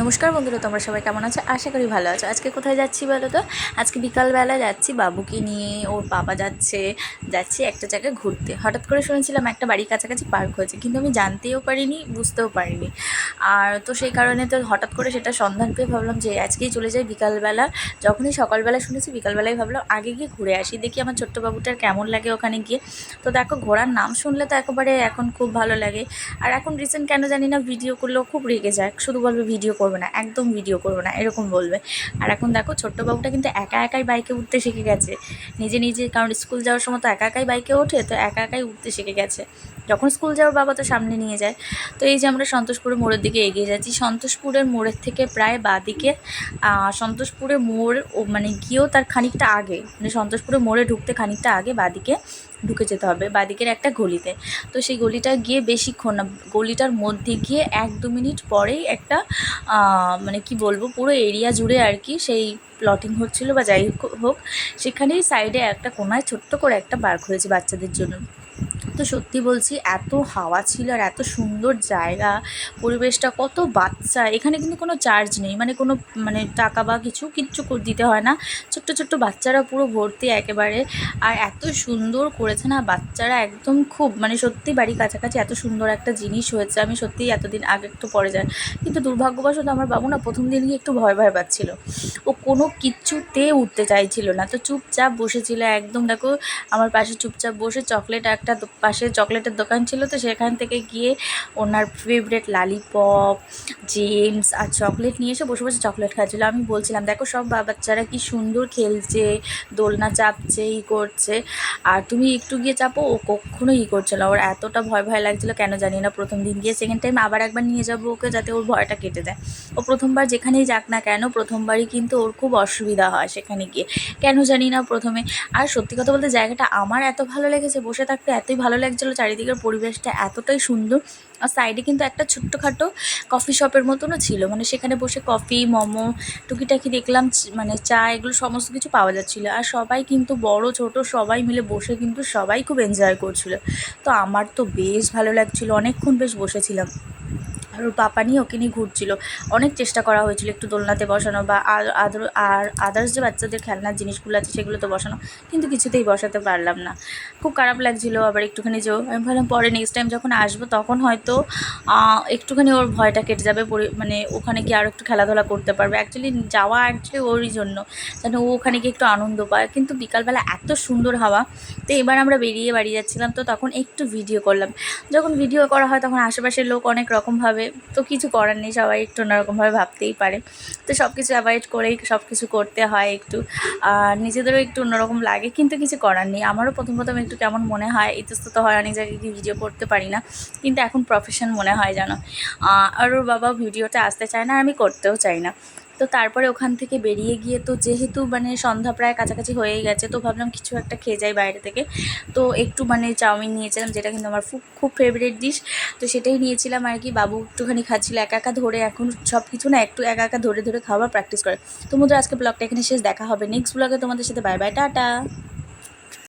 নমস্কার বন্ধুরা, তোমরা সবাই কেমন আছো? আশা করি ভালো আছো। আজকে কোথায় যাচ্ছি বলো তো? আজকে বিকালবেলা যাচ্ছি বাবুকে নিয়ে, ওর বাবা যাচ্ছে, যাচ্ছি একটা জায়গায় ঘুরতে। হঠাৎ করে শুনেছিলাম একটা বাড়ির কাছাকাছি পার্ক হয়েছে, কিন্তু আমি জানতেও পারিনি, বুঝতেও পারিনি। আর তো সেই কারণে তো হঠাৎ করে সেটা সন্ধান পেয়ে ভাবলাম যে আজকেই চলে যাই বিকালবেলা। যখনই সকালবেলা শুনেছি বিকালবেলায় ভাবলাম আগে গিয়ে ঘুরে আসি, দেখি আমার ছোট্ট বাবুটার কেমন লাগে ওখানে গিয়ে। তো দেখো ঘোড়ার নাম শুনলে তো একেবারে এখন খুব ভালো লাগে। আর এখন রিসেন্ট কেন জানি না ভিডিও করলেও খুব রেগে যায়। শুধু বলবে ভিডিও করবে না, একদম ভিডিও করবে না, এরকম বলবে। আর এখন দেখো ছোট্ট বাবুটা কিন্তু একা একাই বাইকে উঠতে শিখে গেছে। নিজে নিজে, কারণ স্কুল যাওয়ার সময় তো একা একাই বাইকে ওঠে, তো একা একাই উঠতে শিখে গেছে। যখন স্কুল যাওয়ার বাবা তো সামনে নিয়ে যায়। তো এই যে আমরা সন্তোষপুরের মোড়ের দিকে এগিয়ে যাচ্ছি। সন্তোষপুরের মোড়ের থেকে প্রায় বাদিকে সন্তোষপুরের মোড় ও মানে গিয়েও তার খানিকটা আগে মানে সন্তোষপুরের মোড়ে ঢুকতে খানিকটা আগে বাদিকে ঢুকে যেতে হবে, বাদিকের একটা গলিতে। তো সেই গলিটা গিয়ে বেশিক্ষণ না, গলিটার মধ্যে গিয়ে এক দু মিনিট পরেই একটা মানে কি বলব, পুরো এরিয়া জুড়ে আর কি সেই প্লটিং হচ্ছিল বা যাই হোক, সেখানেই সাইডে একটা কোনায় ছোট্ট করে একটা পার্ক হয়েছে বাচ্চাদের জন্য। তো সত্যি বলছি, এত হাওয়া ছিল আর এত সুন্দর জায়গা, পরিবেশটা কত বাচ্চা, এখানে কিন্তু কোনো চার্জ নেই মানে কোনো মানে টাকা বা কিছু কিচ্ছু দিতে হয় না। ছোট্ট ছোট্ট বাচ্চারা পুরো ভর্তি একেবারে, আর এত সুন্দর করেছে না বাচ্চারা, একদম খুব মানে সত্যি বাড়ির কাছাকাছি এত সুন্দর একটা জিনিস হয়েছে, আমি সত্যিই এতদিন আগে একটু পরে যাই। কিন্তু দুর্ভাগ্যবশত আমার বাবু না প্রথম দিন গিয়ে একটু ভয় ভয় পাচ্ছিল। ও কোনো কিচ্ছুতে উঠতে চাইছিল না। তো চুপচাপ বসেছিল, একদম দেখো, আমার পাশে চুপচাপ বসে চকলেট একটা পাশে চকলেটের দোকান ছিল তো সেখান থেকে গিয়ে ওনার ফেভারেট লালিপপ জেমস আর চকলেট নিয়ে এসে বসে বসে চকলেট খাচ্ছিলো। আমি বলছিলাম, দেখো সব বাচ্চারা কি সুন্দর খেলছে, দোলনা চাপছে, ই করছে। আর তুমি একটু গিয়ে চাপো, ও কখনো ই করছিল ওর এতটা ভয় ভয় লাগছিল, কেন জানি না। প্রথম দিন গিয়ে সেকেন্ড টাইম আবার একবার নিয়ে যাব ওকে যাতে ওর ভয়টা কেটে দেয়। ও প্রথমবার যেখানেই যাক না কেন, প্রথমবারই কিন্তু ওর খুব অসুবিধা হয় সেখানে গিয়ে। কেন জানি না প্রথমে। আর সত্যি কথা বলতে জায়গাটা আমার এত ভালো লেগেছে, বসে থাকতে এতই ভালো লাগছিল, চারিদিকের পরিবেশটা এতটাই সুন্দর। আর সাইডে কিন্তু একটা ছোট্টখাটো কফি শপের মতনও ছিল। মানে সেখানে বসে কফি মোমো, টুকিটাকি দেখলাম মানে চা, এগুলো সমস্ত কিছু পাওয়া যাচ্ছিল। আর সবাই কিন্তু বড়, ছোট, সবাই মিলে বসে কিন্তু সবাই খুব এনজয় করছিল। তো আমার তো বেশ ভালো লাগছিল। অনেকক্ষণ বেশ বসেছিলাম। আর ওর পাপা নিয়ে ওকে নিয়ে ঘুরছিল। অনেক চেষ্টা করা হয়েছিল একটু দোলনাতে বসানো বা আর আর আদার্স যে বাচ্চাদের খেলনার জিনিসগুলো আছে সেগুলোতে বসানো, কিন্তু কিছুতেই বসাতে পারলাম না। খুব খারাপ লাগছিল, আবার একটুখানি যেও আমি ভাবলাম পরে নেক্সট টাইম যখন আসব তখন হয়তো একটুখানি ওর ভয়টা কেটে যাবে মানে ওখানে গিয়ে আরও একটু খেলাধুলা করতে পারবে। অ্যাকচুয়ালি যাওয়া অ্যাকচুয়ালি ওরই জন্য, যেন ও ওখানে গিয়ে একটু আনন্দ পায়। কিন্তু বিকালবেলা এত সুন্দর হাওয়া, তো এবার আমরা বেরিয়ে বাড়ি যাচ্ছিলাম, তো তখন একটু ভিডিও করলাম। যখন ভিডিও করা হয় তখন আশেপাশের লোক অনেক রকমভাবে তো কিছু করার নেই, সবাই একটু অন্যরকমভাবে ভাবতেই পারে। তো সব কিছু অ্যাভয়েড করেই সব কিছু করতে হয় একটু। আর নিজেদেরও একটু অন্যরকম লাগে, কিন্তু কিছু করার নেই। আমারও প্রথম প্রথম একটু কেমন মনে হয় ইতস্তত হয়, অনেক জায়গায় কি ভিডিও করতে পারি না। কিন্তু এখন প্রফেশন মনে হয় যেন। আর ওর বাবা ভিডিওটা আসতে চায় না, আর আমি করতেও চাই না। তো তারপরে ওখান থেকে বেরিয়ে গিয়ে তো যেহেতু মানে সন্ধ্যা প্রায় কাছাকাছি হয়েই গেছে, তো ভাবলাম কিছু একটা খেয়ে যাই বাইরে থেকে। তো একটু মানে চাউমিন নিয়েছিলাম, যেটা কিন্তু আমার খুব খুব ফেভারিট ডিশ তো সেটাই নিয়েছিলাম আর কি, বাবু একটুখানি খাচ্ছিল একা একা ধরে, এখন সব কিছু না একটু একা একা ধরে ধরে খাওয়া প্র্যাকটিস করে। তো মধ্যে আজকে ব্লগটা এখানে শেষ, দেখা হবে নেক্সট ব্লগে তোমাদের সাথে। Bye bye tata.